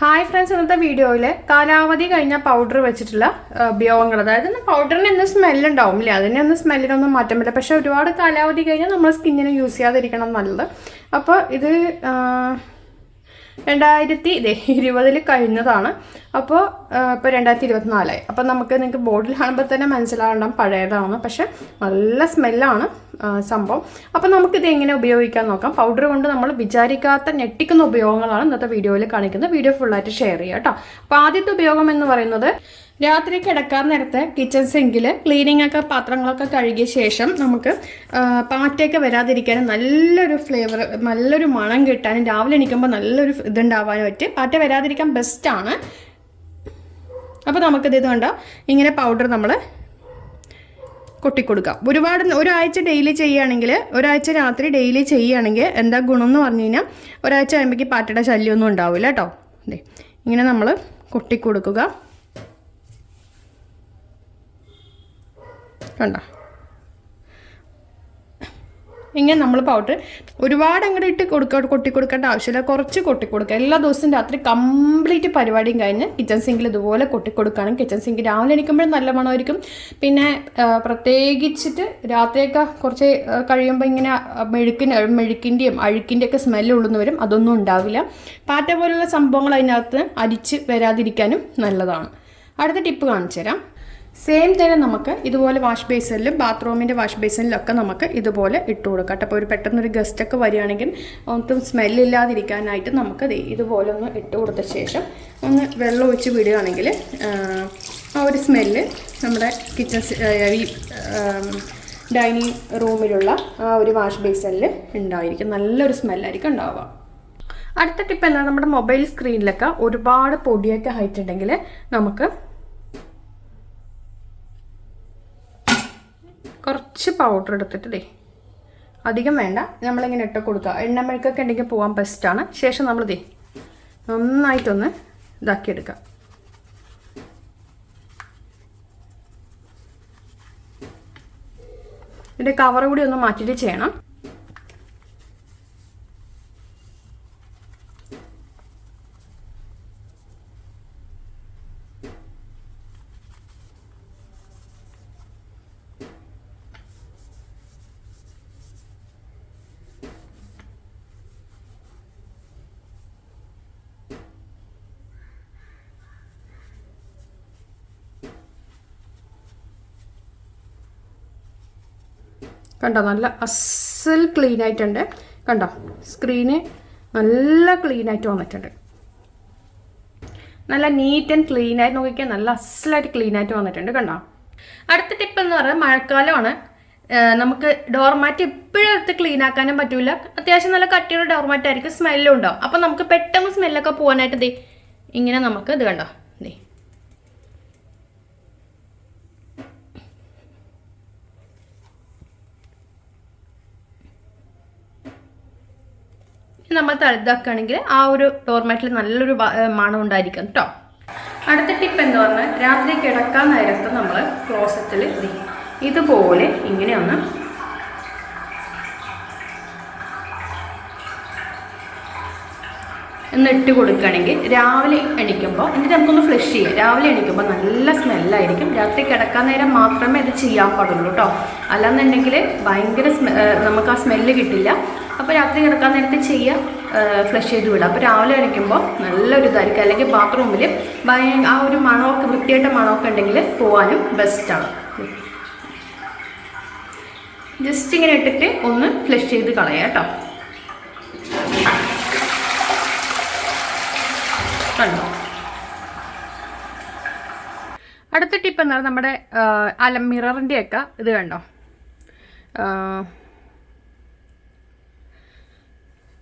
Hi friends ഇന്നത്തെ വീഡിയോയിൽ കാലാവധി കഴിഞ്ഞ പൗഡർ വെച്ചിട്ടുള്ള ഉപയോഗങ്ങൾ അതായത് പൗഡറിന് എന്ന് സ്മെല്ലുണ്ടാവും ഇല്ലേ ഒന്ന് സ്മെല്ലിനൊന്നും മാറ്റം പറ്റില്ല പക്ഷെ ഒരുപാട് കാലാവധി കഴിഞ്ഞാൽ നമ്മൾ സ്കിന്നിന് യൂസ് ചെയ്യാതിരിക്കണം നല്ലത്. അപ്പോൾ ഇത് രണ്ടായിരത്തി ഇരുപതിൽ കഴിഞ്ഞതാണ്. അപ്പോൾ ഇപ്പോൾ രണ്ടായിരത്തി ഇരുപത്തിനാലായി അപ്പോൾ നമുക്ക് നിങ്ങൾക്ക് ബോർഡിൽ കാണുമ്പോൾ തന്നെ മനസ്സിലാകണം പഴയതാണ് പക്ഷേ നല്ല സ്മെല്ലാണ് സംഭവം. അപ്പോൾ നമുക്കിത് എങ്ങനെ ഉപയോഗിക്കാൻ നോക്കാം. പൗഡർ കൊണ്ട് നമ്മൾ വിചാരിക്കാത്ത ഞെട്ടിക്കുന്ന ഉപയോഗങ്ങളാണ് ഇന്നത്തെ വീഡിയോയിൽ കാണിക്കുന്നത്. വീഡിയോ ഫുള്ളായിട്ട് ഷെയർ ചെയ്യാം കേട്ടോ അപ്പോൾ ആദ്യത്തെ ഉപയോഗം എന്ന് പറയുന്നത് രാത്രി കിടക്കാൻ നേരത്തെ കിച്ചൺ സിങ്കിൽ ക്ലീനിങ് ഒക്കെ പാത്രങ്ങളൊക്കെ കഴുകിയ ശേഷം നമുക്ക് പാറ്റയൊക്കെ വരാതിരിക്കാനും നല്ലൊരു ഫ്ലേവർ നല്ലൊരു മണം കിട്ടാനും രാവിലെ എണീക്കുമ്പോൾ നല്ലൊരു ഇതുണ്ടാവാനും പറ്റും പാറ്റ വരാതിരിക്കാൻ ബെസ്റ്റാണ് അപ്പോൾ നമുക്കിത് ഇതുകൊണ്ട് കണ്ടോ ഇങ്ങനെ പൗഡർ നമ്മൾ കൊട്ടിക്കൊടുക്കാം. ഒരുപാട് ഒരാഴ്ച ഡെയിലി ചെയ്യുകയാണെങ്കിൽ ഒരാഴ്ച രാത്രി ഡെയിലി ചെയ്യുകയാണെങ്കിൽ എന്താ ഗുണം എന്ന് പറഞ്ഞു കഴിഞ്ഞാൽ ഒരാഴ്ച കഴിയുമ്പോഴേക്ക് പാറ്റയുടെ ശല്യമൊന്നും ഉണ്ടാവില്ല കേട്ടോ. അതെ ഇങ്ങനെ നമ്മൾ കൊട്ടിക്കൊടുക്കുക. കണ്ടോ? ഇങ്ങനെ നമ്മൾ പൗഡർ ഒരുപാട് അങ്ങോട്ട് ഇട്ട് കൊടുക്ക കൊട്ടി കൊടുക്കേണ്ട ആവശ്യമില്ല. കുറച്ച് കൊട്ടി കൊടുക്കുക എല്ലാ ദിവസവും രാത്രി കംപ്ലീറ്റ് പരിപാടിയും കഴിഞ്ഞ് കിച്ചൺ സിങ്കിൽ ഇതുപോലെ കൊട്ടി കൊടുക്കുകയാണ് കിച്ചൺ സിങ്ക് രാവിലെ എണീക്കുമ്പോഴും നല്ല മണമായിരിക്കും. പിന്നെ പ്രത്യേകിച്ചിട്ട് രാത്രിയൊക്കെ കുറച്ച് കഴിയുമ്പോൾ ഇങ്ങനെ മെഴുക്കിന് മെഴുക്കിന്റെയും അഴുക്കിന്റെയൊക്കെ സ്മെല്ല് ഉള്ളുന്ന് വരും. അതൊന്നും ഉണ്ടാവില്ല. പാറ്റ പോലുള്ള സംഭവങ്ങൾ അതിനകത്ത് അരിച്ച് വരാതിരിക്കാനും നല്ലതാണ്. അടുത്ത ടിപ്പ് കാണിച്ചു തരാം സെയിം തന്നെ നമുക്ക് ഇതുപോലെ വാഷ് ബേസിനിലും ബാത്റൂമിന്റെ വാഷ് ബേസിനിലൊക്കെ നമുക്ക് ഇതുപോലെ ഇട്ട് കൊടുക്കാം അപ്പോൾ ഒരു പെട്ടെന്നൊരു ഗസ്റ്റൊക്കെ വരികയാണെങ്കിൽ ഒട്ടും സ്മെല്ലില്ലാതിരിക്കാനായിട്ട് നമുക്ക് ഇതുപോലെ ഒന്ന് ഇട്ട് കൊടുത്ത ശേഷം ഒന്ന് വെള്ളം ഒഴിച്ച് വിടുകയാണെങ്കിൽ ആ ഒരു സ്മെല്ല് നമ്മുടെ കിച്ചൺ ഈ ഡൈനിങ് റൂമിലുള്ള ആ ഒരു വാഷ് ബേസിനിൽ ഉണ്ടായിരിക്കും. നല്ലൊരു സ്മെല്ലായിരിക്കും ഉണ്ടാവുക. അടുത്ത ടിപ്പ് എന്താണ് നമ്മുടെ മൊബൈൽ സ്ക്രീനിലൊക്കെ ഒരുപാട് പൊടിയൊക്കെ ആയിട്ടുണ്ടെങ്കിൽ നമുക്ക് കുറച്ച് പൗഡർ എടുത്തിട്ട് ദേ. അധികം വേണ്ട. നമ്മളിങ്ങനെ ഇട്ട് കൊടുക്കുക. എണ്ണമെഴുക്കൊക്കെ ഉണ്ടെങ്കിൽ പോകാൻ ബെസ്റ്റാണ് ശേഷം നമ്മൾ ദേ നന്നായിട്ടൊന്ന് ഇതാക്കിയെടുക്കുക. ഇതിന്റെ കവർ കൂടി ഒന്ന് മാറ്റിയിട്ട് ചെയ്യണം. കണ്ടോ നല്ല അസൽ ക്ലീൻ ആയിട്ടുണ്ട്. കണ്ടോ സ്ക്രീന് നല്ല ക്ലീൻ ആയിട്ട് വന്നിട്ടുണ്ട്. നല്ല നീറ്റ് ആൻഡ് ക്ലീൻ ആയിട്ട് നോക്കിക്കാൻ നല്ല അസലായിട്ട് ക്ലീൻ ആയിട്ട് വന്നിട്ടുണ്ട് കണ്ടോ. അടുത്ത ടിപ്പ് എന്ന് പറയുന്നത് മഴക്കാലമാണ്. നമുക്ക് ഡോർമാറ്റ് എപ്പോഴും എടുത്ത് ക്ലീൻ ആക്കാനും പറ്റൂല. അത്യാവശ്യം നല്ല കട്ടിയുള്ള ഡോർമാറ്റ് ആയിരിക്കും സ്മെല്ലും ഉണ്ടാവും. അപ്പം നമുക്ക് പെട്ടെന്ന് സ്മെല്ലൊക്കെ പോകാനായിട്ട് ഇങ്ങനെ നമുക്ക് ഇത് കണ്ടോ ദേ ഇനി നമ്മൾ തഴുതാക്കുകയാണെങ്കിൽ ആ ഒരു ഡോർമാറ്റിൽ നല്ലൊരു മണം ഉണ്ടായിരിക്കും കേട്ടോ അടുത്ത ടിപ്പ് എന്ന് പറഞ്ഞാൽ രാത്രി കിടക്കാൻ നേരത്ത് നമ്മൾ ക്ലോസറ്റിൽ ഇതുപോലെ ഇങ്ങനെ ഒന്ന് ഒന്ന് ഇട്ട് കൊടുക്കുകയാണെങ്കിൽ രാവിലെ എണീക്കുമ്പോൾ എന്നിട്ട് നമുക്കൊന്ന് ഫ്ലഷ് ചെയ്യാം. രാവിലെ എണീക്കുമ്പോൾ നല്ല സ്മെല്ലായിരിക്കും രാത്രി കിടക്കാൻ നേരം മാത്രമേ ഇത് ചെയ്യാൻ പാടുള്ളൂ കേട്ടോ. അല്ലാന്നുണ്ടെങ്കിൽ ഭയങ്കര നമുക്ക് ആ സ്മെല്ല് കിട്ടില്ല. അപ്പോൾ രാത്രി കിടക്കാൻ നേരത്തെ ചെയ്യുക ഫ്ലഷ് ചെയ്ത് വിടുക അപ്പോൾ രാവിലെ എണീക്കുമ്പോൾ നല്ലൊരു ഇതായിരിക്കും. അല്ലെങ്കിൽ ബാത്റൂമിൽ ഭയ ആ ഒരു മണമൊക്കെ വൃത്തിയായിട്ട് മണമൊക്കെ ഉണ്ടെങ്കിൽ പോകാനും ബെസ്റ്റാണ് ജസ്റ്റ് ഇങ്ങനെ ഇട്ടിട്ട് ഒന്ന് ഫ്ലഷ് ചെയ്ത് കളയാം കേട്ടോ. അടുത്ത ടിപ്പ് എന്താണ് നമ്മുടെ അല മിററിന്റെ ഒക്കെ ഇത് കണ്ടോ?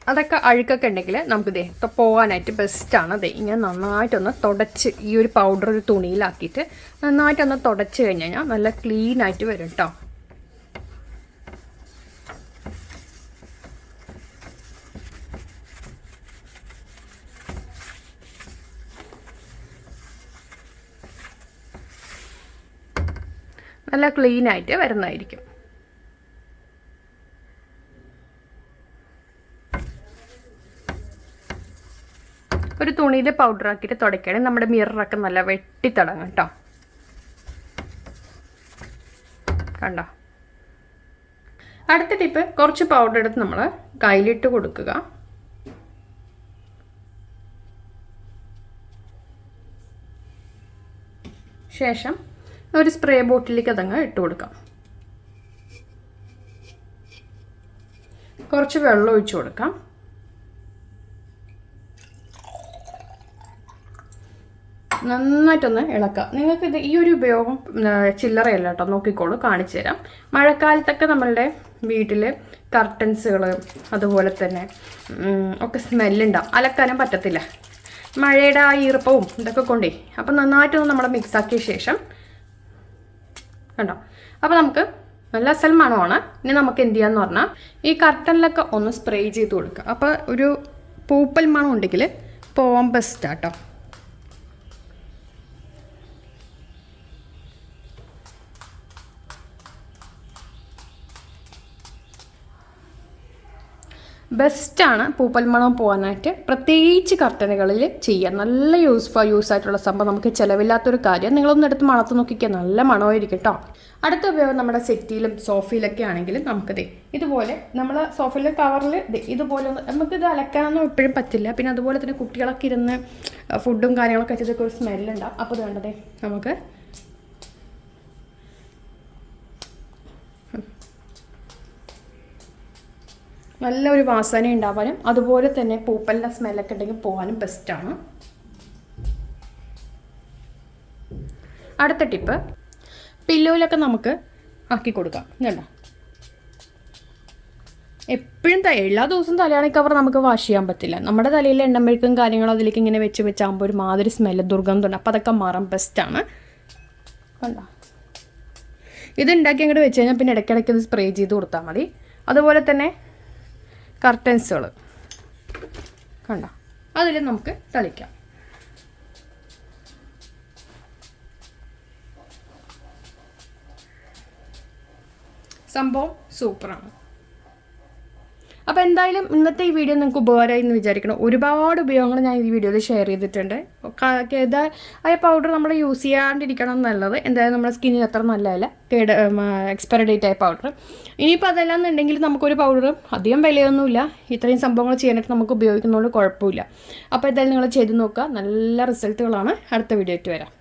അതൊക്കെ അഴുക്കൊക്കെ ഉണ്ടെങ്കിൽ നമുക്ക് ദേ ഇപ്പം പോകാനായിട്ട് ബെസ്റ്റാണ് അതെ ഇങ്ങനെ നന്നായിട്ടൊന്ന് തുടച്ച് ഈ ഒരു പൗഡർ ഒരു തുണിയിലാക്കിയിട്ട് നന്നായിട്ടൊന്ന് തുടച്ച് കഴിഞ്ഞ് കഴിഞ്ഞാൽ നല്ല ക്ലീനായിട്ട് വരും കേട്ടോ നല്ല ക്ലീൻ ആയിട്ട് വരുന്നതായിരിക്കും. ഒരു തുണി തുണിയിൽ പൗഡർ ആക്കിയിട്ട് തുടയ്ക്കുകയാണെങ്കിൽ നമ്മുടെ മിററൊക്കെ നല്ല വെട്ടിത്തിളങ്ങും കേട്ടോ. കണ്ടോ? അടുത്ത ടിപ്പ് കുറച്ച് പൗഡർ എടുത്ത് നമ്മൾ കയ്യിലിട്ട് കൊടുക്കുക. ശേഷം ഒരു സ്പ്രേ ബോട്ടിലേക്ക് അതങ്ങ് ഇട്ട് കൊടുക്കാം. കുറച്ച് വെള്ളം ഒഴിച്ചു കൊടുക്കാം. നന്നായിട്ടൊന്ന് ഇളക്കുക നിങ്ങൾക്ക് ഇത് ഈ ഒരു ഉപയോഗം ചില്ലറയല്ല കേട്ടോ നോക്കിക്കോളൂ കാണിച്ചു തരാം. മഴക്കാലത്തൊക്കെ നമ്മളുടെ വീട്ടിൽ കർട്ടൻസുകൾ അതുപോലെ തന്നെ ഒക്കെ സ്മെല്ലുണ്ടാവും അലക്കാനും പറ്റത്തില്ല. മഴയുടെ ആ ഈർപ്പവും ഇതൊക്കെ കൊണ്ടേ. അപ്പം നന്നായിട്ടൊന്ന് നമ്മൾ മിക്സാക്കിയ ശേഷം കണ്ടോ? അപ്പോൾ നമുക്ക് നല്ല അസൽ മണമാണ്. ഇനി നമുക്ക് എന്ത് ചെയ്യാന്ന് പറഞ്ഞാൽ ഈ കർട്ടനിലൊക്കെ ഒന്ന് സ്പ്രേ ചെയ്ത് കൊടുക്കുക. അപ്പോൾ ഒരു പൂപ്പൽ മണം ഉണ്ടെങ്കിൽ പോവാൻ ബെസ്റ്റാട്ടോ ബെസ്റ്റാണ് പൂപ്പൽ മണം പോകാനായിട്ട് പ്രത്യേകിച്ച് കർട്ടനുകളിൽ ചെയ്യാം നല്ല യൂസ്ഫുൾ യൂസ് ആയിട്ടുള്ള സംഭവം നമുക്ക് ചിലവില്ലാത്തൊരു കാര്യം. നിങ്ങളൊന്ന് എടുത്ത് മണത്ത് നോക്കിക്കുക നല്ല മണമായിരിക്കും കേട്ടോ അടുത്ത ഉപയോഗം നമ്മുടെ സെറ്റിയിലും സോഫയിലൊക്കെ ആണെങ്കിലും നമുക്കിത് ഇതുപോലെ നമ്മൾ സോഫയിലെ കവറിൽ ഇതുപോലെ നമുക്കിത് അലക്കാനൊന്നും എപ്പോഴും പറ്റില്ല. പിന്നെ അതുപോലെ തന്നെ കുട്ടികളൊക്കെ ഇരുന്ന് ഫുഡും കാര്യങ്ങളൊക്കെ വെച്ചതൊക്കെ ഒരു സ്മെല്ലുണ്ടാവും അപ്പോൾ ഇത് വേണ്ടതേ നമുക്ക് നല്ല ഒരു വാസന ഉണ്ടാവാനും അതുപോലെ തന്നെ പൂപ്പലിന്റെ സ്മെല്ലൊക്കെ ഉണ്ടെങ്കിൽ പോകാനും ബെസ്റ്റാണ് അടുത്ത ടിപ്പ് പില്ലോയിലൊക്കെ നമുക്ക് ആക്കി കൊടുക്കാം. കേട്ടോ എപ്പോഴും എല്ലാ ദിവസവും തലയാണി കവർ നമുക്ക് വാഷ് ചെയ്യാൻ പറ്റില്ല. നമ്മുടെ തലയിൽ എണ്ണമെഴുക്കും കാര്യങ്ങളും അതിലേക്ക് ഇങ്ങനെ വെച്ച് വെച്ചാകുമ്പോൾ ഒരു മാതിരി സ്മെല്ല് ദുർഗന്ധമുണ്ട് അപ്പോൾ അതൊക്കെ മാറാൻ ബെസ്റ്റാണ് കണ്ടോ? ഇത് ഉണ്ടാക്കി അങ്ങോട്ട് വെച്ച് കഴിഞ്ഞാൽ പിന്നെ ഇടയ്ക്കിടയ്ക്ക് ഇത് സ്പ്രേ ചെയ്ത് കൊടുത്താൽ മതി. അതുപോലെ തന്നെ കർട്ടൻസുകൾ. കണ്ടോ? അതിൽ നമുക്ക് തളിക്കാം. സംഭവം സൂപ്പറാണ്. അപ്പോൾ എന്തായാലും ഇന്നത്തെ ഈ വീഡിയോ നിങ്ങൾക്ക് ഉപകാരമായി എന്ന് വിചാരിക്കണം ഒരുപാട് ഉപയോഗങ്ങൾ ഞാൻ ഈ വീഡിയോയിൽ ഷെയർ ചെയ്തിട്ടുണ്ട്. കേതാ ആ പൗഡർ നമ്മൾ യൂസ് ചെയ്യാണ്ടിരിക്കണം നല്ലത്. എന്തായാലും നമ്മുടെ സ്കിന്നിന് അത്ര നല്ലതല്ല. കേട് എക്സ്പയർ ഡേറ്റ് ആയ പൗഡർ ഇനിയിപ്പോൾ അതെല്ലാം എന്നുണ്ടെങ്കിൽ നമുക്കൊരു പൗഡറും അധികം വിലയൊന്നുമില്ല. ഇത്രയും സംഭവങ്ങൾ ചെയ്യാനായിട്ട് നമുക്ക് ഉപയോഗിക്കുന്നതുകൊണ്ട് കുഴപ്പമില്ല. അപ്പോൾ എന്തായാലും നിങ്ങൾ ചെയ്ത് നോക്കുക. നല്ല റിസൾട്ടുകളാണ് അടുത്ത വീഡിയോ ആയിട്ട് വരാം.